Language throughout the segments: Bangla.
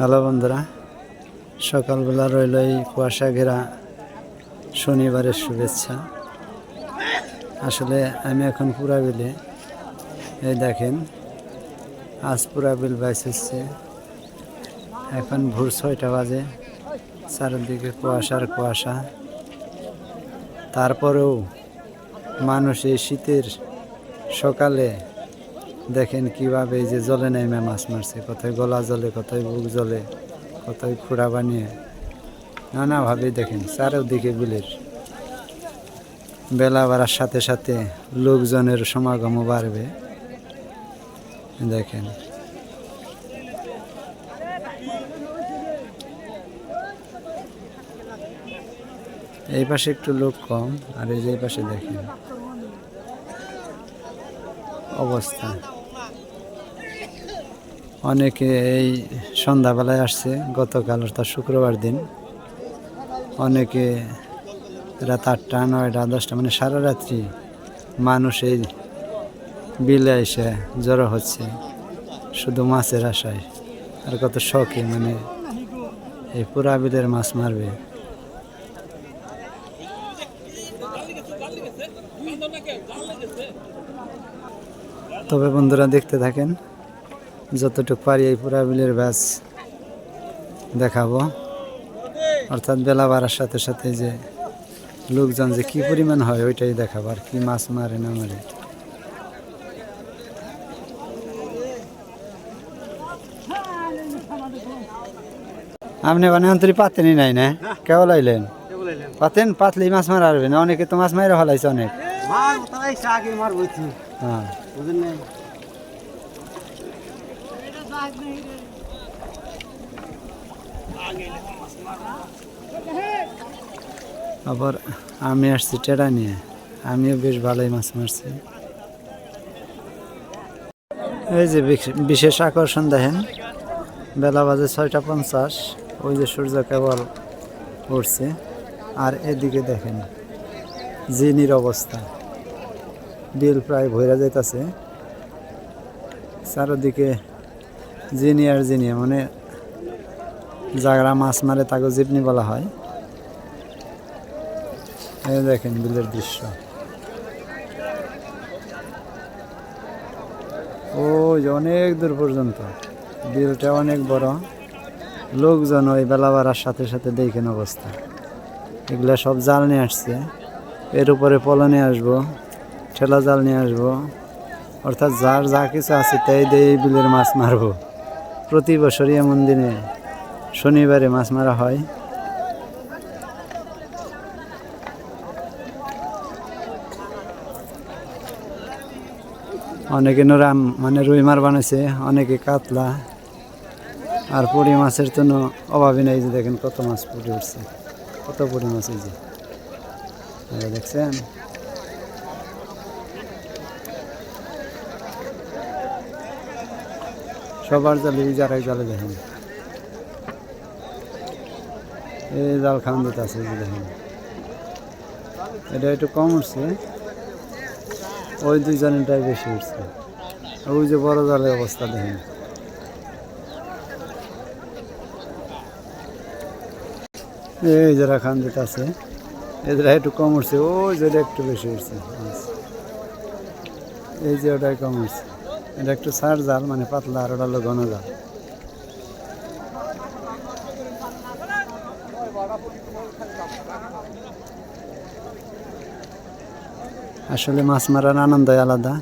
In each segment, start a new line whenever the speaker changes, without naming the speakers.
হ্যালো বন্ধুরা, সকালবেলা রইল এই কুয়াশা ঘেরা শনিবারের শুভেচ্ছা। আসলে আমি এখন পুরা বিলে এই দেখেন, আজ পুরা বিল বাইস হচ্ছে এখন ভোর ছয়টা বাজে, চারিদিকে কুয়াশার কুয়াশা। তারপরেও মানুষ এই শীতের সকালে দেখেন কীভাবে এই যে জলে নেমে মাছ মারছে, কোথায় গলা জলে কোথায় বুক জলে কোথায় খুঁড়া বানিয়ে। নানাভাবে দেখেন, চারিদিকে বিলের। বেলা বাড়ার সাথে সাথে লোকজনের সমাগমও বাড়বে। দেখেন। এই পাশে একটু লোক কম, আর এই যে পাশে দেখেন। অবস্থা। অনেকে এই সন্ধ্যাবেলায় আসছে, গতকাল অর্থাৎ শুক্রবার দিন। অনেকে রাত আটটা, নয়টা, দশটা মানে সারা রাত্রি মানুষ এই বিলে এসে জড়ো হচ্ছে, শুধু মাছের আশায়। আর কত শখে মানে এই পুরা বিলের মাছ মারবে। তবে বন্ধুরা দেখতে থাকেন যতটুকু পারি এই পুরা বিলের ব্যাস দেখাবো। অর্থাৎ বেলা বাড়ার সাথে সাথে যে লোকজন যে কি পরিমাণ হয় ওইটাই দেখাবো আর কি মাছ মারে না মারে। আপনি মানে অন্তরি পাতেনই নাই না? কেবল আইলেন পাতেন পাতলি মাছ মারা পারবেন অনেকে তো মাছ মারা ফেলাইছে অনেক। হ্যাঁ।
না
আবার আমি আসছি টেরা নিয়ে। আমিও বেশ ভালোই মাছ মারছি। এই যে বিশ- বিশেষ আকর্ষণ দেখেন। বেলা বাজে ছয়টা পঞ্চাশ। ওই যে সূর্য কেবল উঠছে আর এদিকে দেখেন, জিনির অবস্থা। বিল প্রায় ভৈরা যাইতাছে। চারদিকে জিনি আর জিনি মানে জাগরা মাছ মারে তাকে জিপনি বলা হয়। এই দেখেন বিলের দৃশ্য। যে অনেক দূর পর্যন্ত। বিলটা অনেক বড়। লোকজন ওই বেলা বাড়ার সাথে সাথে দেখেন অবস্থা। এগুলা সব জাল নিয়ে আসছে। এর উপরে পলো নিয়ে আসব, ঠেলা জাল নিয়ে আসব। অর্থাৎ যার যা কিছু আছে, তাই দিয়ে বিলের মাছ মারবো। প্রতি বছরই এমন দিনে শনিবারে মাছ মারা হয়। অনেকে নোরাম মানে রুই মার বানাইছে, অনেকে কাতলা। আর পুরি মাছের নো অভাবই নাই যে দেখেন কত মাছ পুরি উঠছে। কত পুরি মাছ এই যে। দেখছেন? সবার জালে, এই যারা জালে দেখেন। এই জাল খান দিতে আছে দেখেন। এটা একটু কম উঠছে। ওই দুইজনেরটাই বেশি উঠছে। ওই যে বড় জালের অবস্থা, দেখেন। এই যারা খান যেটা আছে। এদের একটু কম উঠছে, ওই যেটা একটু বেশি উঠছে। এই যে ওটাই কম উঠছে। এটা একটু সার জাল মানে পাতলা আর ওটা হলো ঘন জাল। আসলে মাছ মারার আনন্দই আলাদা।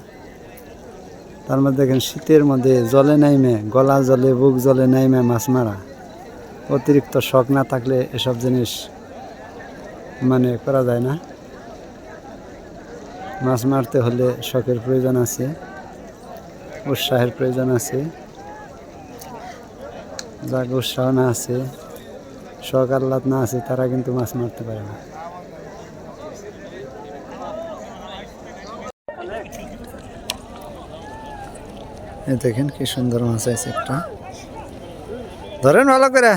তার মধ্যে দেখেন শীতের মধ্যে জলে নাইমে, গলা জলে, বুক জলে নাইমে মাছ মারা। অতিরিক্ত শখ না থাকলে এসব জিনিস মানে করা যায় না। মাছ মারতে হলে শখের প্রয়োজন আছে। উৎসাহের প্রয়োজন আছে। যার উৎসাহ না আছে শখ আহ্লাদ না আছে, তারা কিন্তু মাছ মারতে পারে না। দেখেন কি সুন্দর মাছ আছে একটা। ধরেন ভালো করে?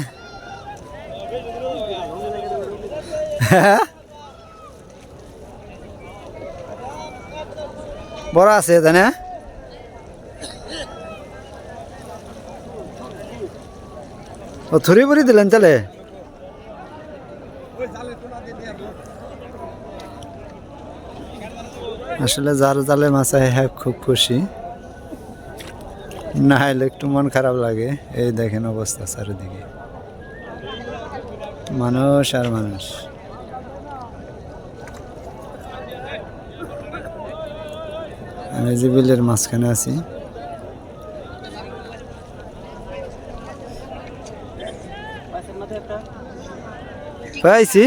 বড় আছে তাই না ও, থুরি বুড়ি দিলেন তাহলে? আসলে যার জালে মাছ হ্যাঁ খুব খুশি। না হলে একটু মন খারাপ লাগে। এই দেখেন অবস্থা চারিদিকে। মানুষ আর মানুষ। আমি যে বিলের মাঝখানে আছি। পাইছি।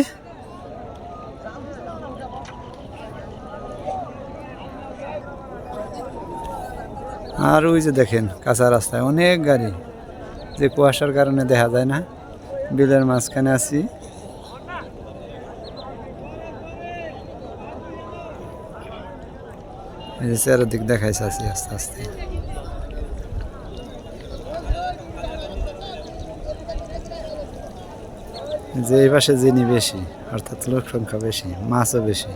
আর ওই যে দেখেন, কাঁচা রাস্তায় অনেক গাড়ি। যে কুয়াশার কারণে দেখা যায় না। বিলের মাঝখানে আছি। চারিদিক দেখাইছে আছি আস্তে আস্তে। যে এই পাশে জিনি বেশি, অর্থাৎ লোক সংখ্যা বেশি, মাছও বেশি।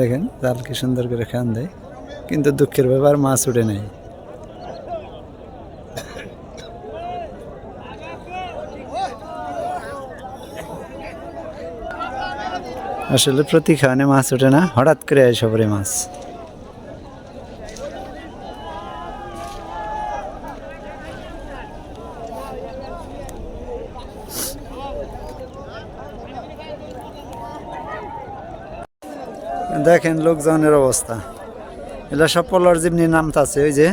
দেখেন, জাল কি সুন্দর করে খান দেয়, কিন্তু দুঃখের ব্যাপার, মাছ উঠে নেই। আসলে প্রতি খাওয়ানে মাছ ওঠে না, হঠাৎ করে এসব রে মাছ। দেখেন লোকজনের অবস্থা। এগুলো সব পলর জিমনি নামতাছে, ওই যে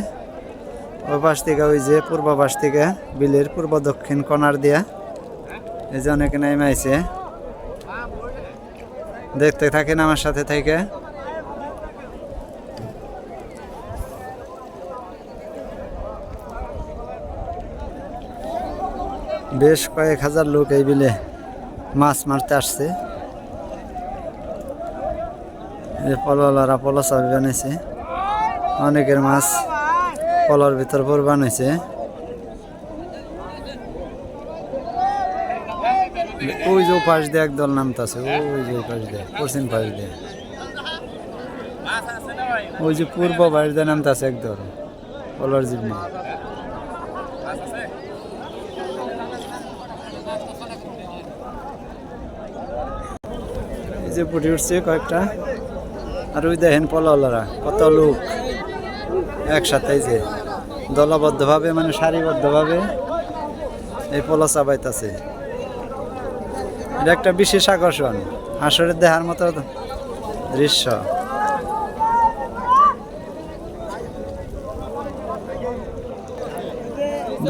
ওই পাশ থেকে, ওই যে পূর্ব পাশ থেকে, বিলের পূর্ব দক্ষিণ কনার দিয়া। এই যে অনেকে নেমে আইছে দেখতে থাকেন আমার সাথে থেকে। বেশ কয়েক হাজার লোক এই বিলে মাছ মারতে আসছে। যে পলওয়ালারা পলো চাবি বানাইছে। অনেকের মাছ পলর ভিতর পর বানাইছে। ওই যে পাশ দিয়ে একদল নামতাছে, ওই যে পাশ দিয়ে, পশ্চিম পাশ দিয়ে। ওই যে পূর্ব পাশ দিয়ে নামতাছে একদল পলর জীবনী এই যে পুটি উঠছে কয়েকটা। আর ওই দেখেন পলাওয়ালারা, কত লোক একসাথে যে দলবদ্ধভাবে মানে সারিবদ্ধভাবে এই পলা চাবাইতাছে। এটা একটা বিশেষ আকর্ষণ আসরের দেহার মতো দৃশ্য।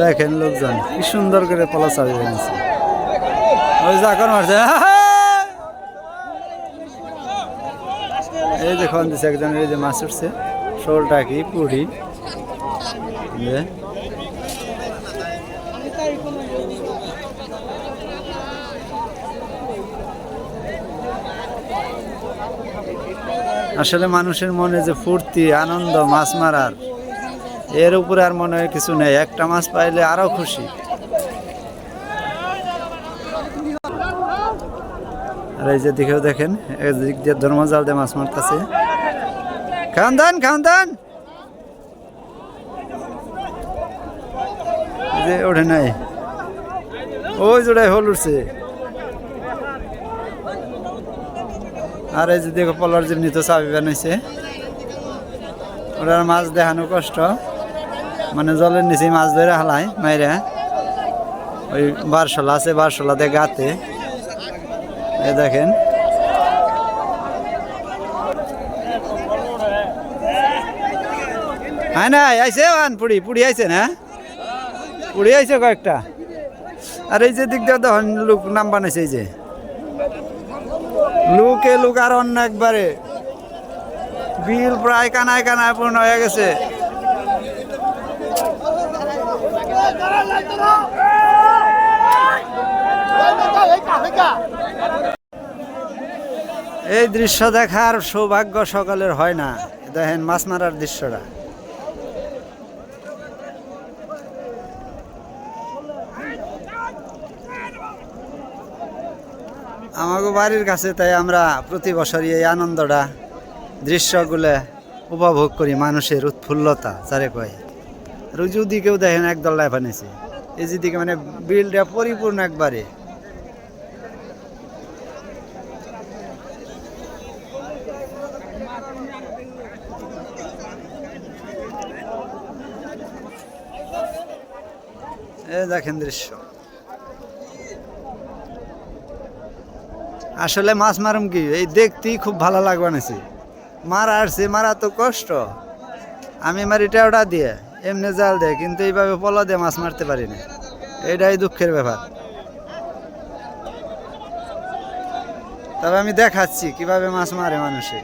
দেখেন লোকজন, কি সুন্দর করে পলা চাবি ওই যে এখন মারছে এই যে দিছে একজন এই যে মাছ উঠছে। শোল টাকি পুরি আসলে মানুষের মনে যে ফুর্তি, আনন্দ, মাছ মারার, এর উপরে আর মনে হয় কিছু নেই। একটা মাছ পাইলে আরও খুশি। আর এই যে দিকেও দেখেন, এদিক দিয়ে ধর্মজাল দিয়ে মাছ মারতেছে। খান দান খান যে ওঠে নাই। ওই জোড়ায় হল উঠছে। আর এই যে দেখো, পলার যেমনি তো চাবি বানাইছে। ওটার মাছ দেখানো কষ্ট। মানে জলের নিচে মাছ ধরে হালায়, মাইরা। ওই বারশোলা আছে বারশোলা দিয়ে গাতে। এ দেখেন হ্যাঁ না আইসে আন পুড়ি পুড়ি আইছে না পুড়ি আইছে কয়েকটা আর এই যে দিক দিয়ে দেখুন লোক নাম বানাইছে এই যে লোকে লোক আর অন্য একবারে বিল প্রায় কানায় কানায় পূর্ণ হয়ে গেছে এই দৃশ্য দেখার সৌভাগ্য সকালের হয় না। দেখেন মাছ মারার দৃশ্যটা। আমাকে বাড়ির কাছে তাই আমরা প্রতি বছরই এই আনন্দটা, দৃশ্যগুলো উপভোগ করি মানুষের উৎফুল্লতা যারে কয়। যে ওদিকেও দেখেন একদল লাইফ আনেছে এই যেদিকে মানে বিলটা পরিপূর্ণ একবারে। দেখেন দৃশ্য। আসলে মাছ মারুম কি? এই দেখতেই খুব ভালো লাগবে নাছি মারা আসছে, মারা তো কষ্ট। আমি মারি টেওটা দিয়ে, এমনি জাল দেয়, কিন্তু এইভাবে পলা দিয়ে মাছ মারতে পারি না। এটাই দুঃখের ব্যাপার। তবে আমি দেখাচ্ছি কীভাবে মাছ মারে মানুষে।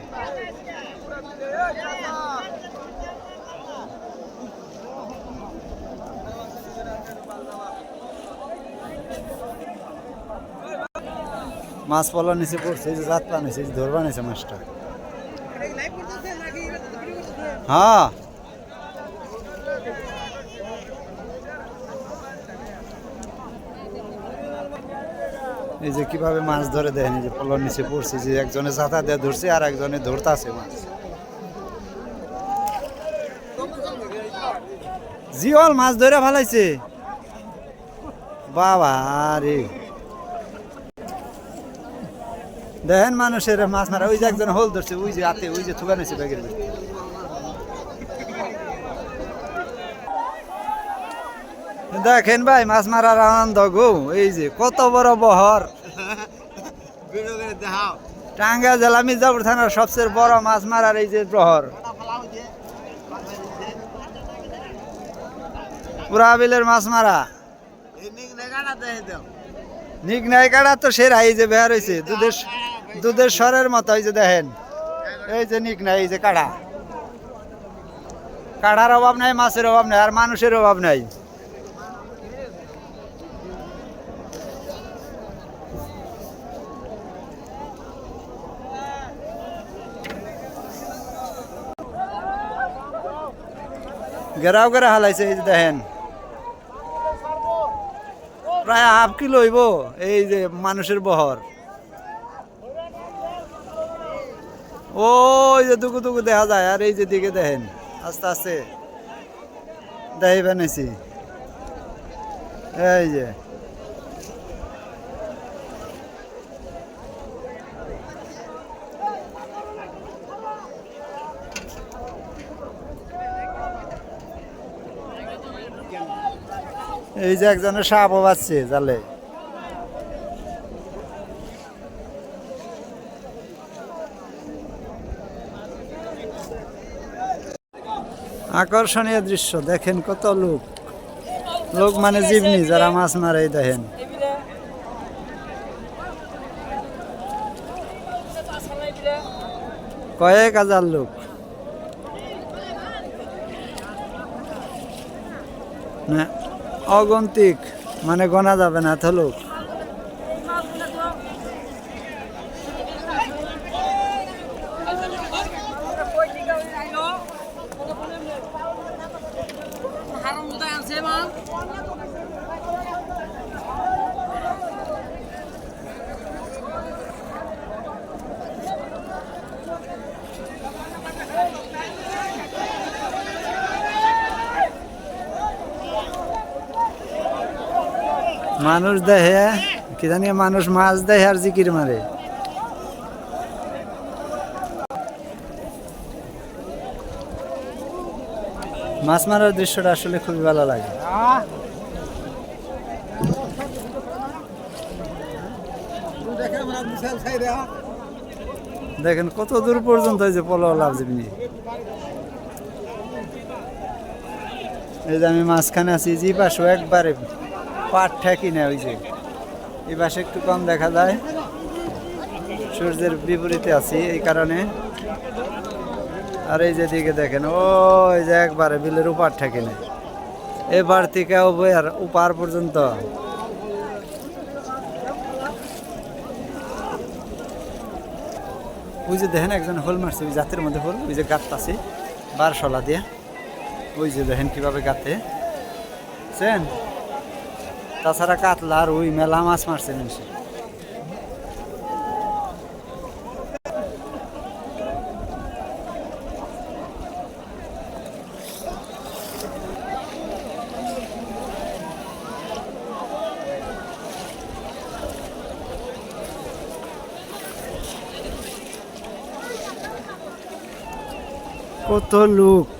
মাছ পলা নিচে পড়ছে যে জাত পানিছে এই যে ধরবা নিছে মাছটা। হ্যাঁ। এই যে কীভাবে মাছ ধরে দেখেন যে পলর নিচে পড়ছে, যে একজনে জাতা দিয়ে ধরছে আর একজনে ধরতাছে মাছ। জিওল মাছ ধরে ফেলাইছে। বাবা রে। দেখেন মানুষের মাছ মারা ওই যে একজন হোল ধরছে ওই যে হাতে ওই যে থুকা নিছে ব্যাগের ভিতরে। দেখেন ভাই মাছ মারার আনন্দ গো এই যে কত বড় বহর। টাঙ্গা জেলা মির্জাপুর থানার সবচেয়ে বড় মাছ মারার এই যে প্রহর পুরা বিলের মাছ মারা। নিক নাই কাটা তো সেরা এই যে বের হয়েছে দুধের দুধের স্বরের মতো, এই যে দেখেন। এই যে নিক নাই এই যে কাড়া। কাড়ার অভাব নাই, মাছের অভাব নাই, আর মানুষের অভাব নাই। গেরাও গেরা হালাইছে, এই যে দেখেন। প্রায় হাফ কিলো হইব, এই যে মানুষের বহর। ওই যে দুকু দুকু দেখা যায়, আর এই যে দিকে দেখেন, আস্তে আস্তে দেখাই বানাইছি। এই যে। এই যে একজনের সাপও বাচ্ছে জালে। আকর্ষণীয় দৃশ্য, দেখেন কত লোক। লোক মানে জীবনি, যারা মাছ মারে, দেখেন। কয়েক হাজার লোক। অগন্তিক মানে গোনা যাবে না, এত লোক। মানুষ দেখে, কি জানি, মানুষ মাছ দেখে আর জিকির মারে। মাছ মারার দৃশ্যটা আসলে খুবই ভালো লাগে। দেখেন, কত দূর পর্যন্ত এই যে পলো লাভ এই যে আমি মাঝখানে আছি যে পাশেও একবারে পাট ঠেকি না ওই যে, এই পাশে একটু কম দেখা যায়। সূর্যের বিপরীতে আছি এই কারণে। আর এই যে দিকে দেখেন, ওই যে একবারে বিলের উপার ঠেকে না এবার থেকে আর উপার পর্যন্ত। ওই যে দেখেন একজন হোল মারছে, ওই জাতের মধ্যে হোল, ওই যে গাত আছে, বারশলা দিয়ে। ওই যে দেখেন কীভাবে গাতে। বুঝছেন? তাছাড়া কাতলা রুই মেলা মাছ মারছে মানুষের কত লোক।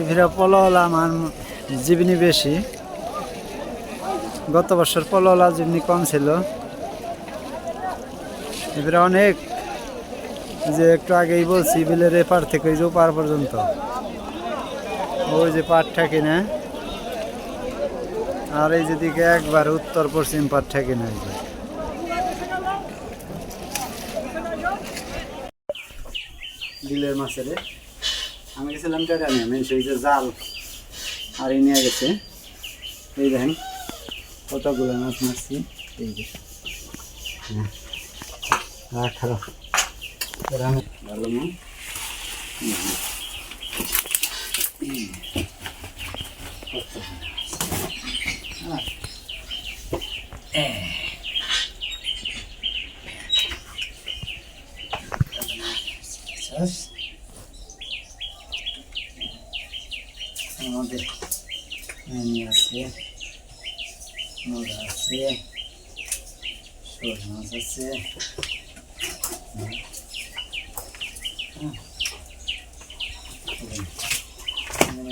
এভিরা পলল আমার জীবনী বেশি। গত বছর পলওয়ালা জীবনী কম ছিল। এবারে অনেক যে একটু আগেই বলছি, বিলের এপার থেকে ওই যে পার পর্যন্ত। ওই যে পাটটা কিনে। আর এই যেদিকে একবার উত্তর পশ্চিম পাটটা কিনে। এই যে বিলের মাছের। আমি গেছিলাম টাকা নিয়ে, মেন সেই যে জাল। আর নিয়ে গেছে। এই দেখেন কতগুলো মাছ মারছি এই যে হ্যাঁ রাখারো ভালো মাছ আমাদের মেনি আছে মোড়া আছে। শোল মাছ আছে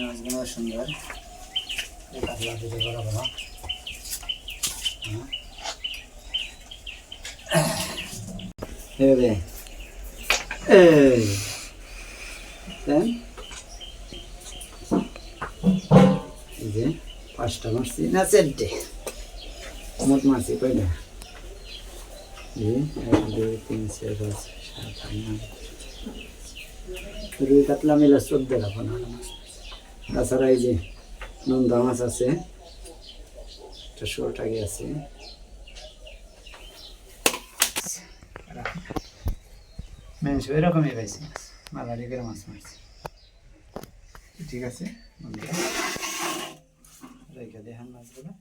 মাছগুলো সুন্দর। কাতলা দিতে বড়। বড় এবারে এই যে পাঁচটা মারছি। না, চারটে। মোট মারছি কয়টা এক দুই তিন চার পাঁচ সাত আট নয় রুই কাতলা মিলে চোদ্দটা পনেরো মাছ তাছাড়া এই যে নন্দা মাছ আছে একটা শোলটাকে আছে মেনস এরকমই পাইছি মালারি করে মাছ মারছি ঠিক আছে রেখে দেখান মাছগুলো